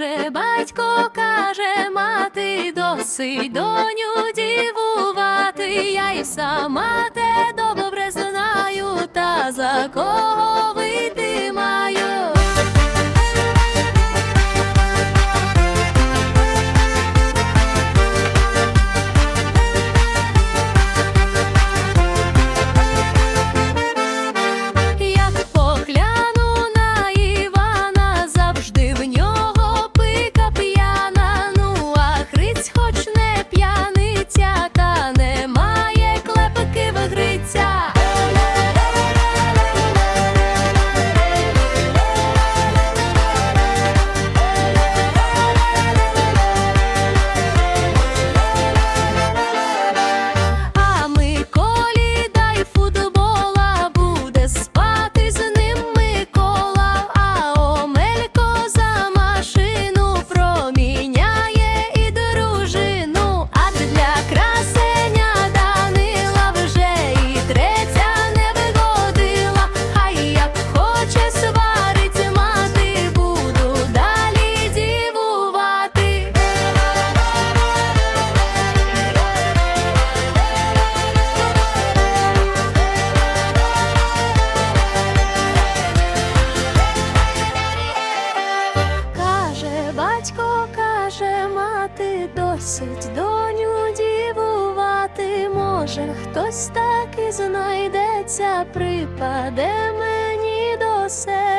Каже батько, каже мати, досить доню дівувати. Я й сама те добре знаю, та за кого досить доню дівувати може, хтось так і знайдеться, припаде мені до себе.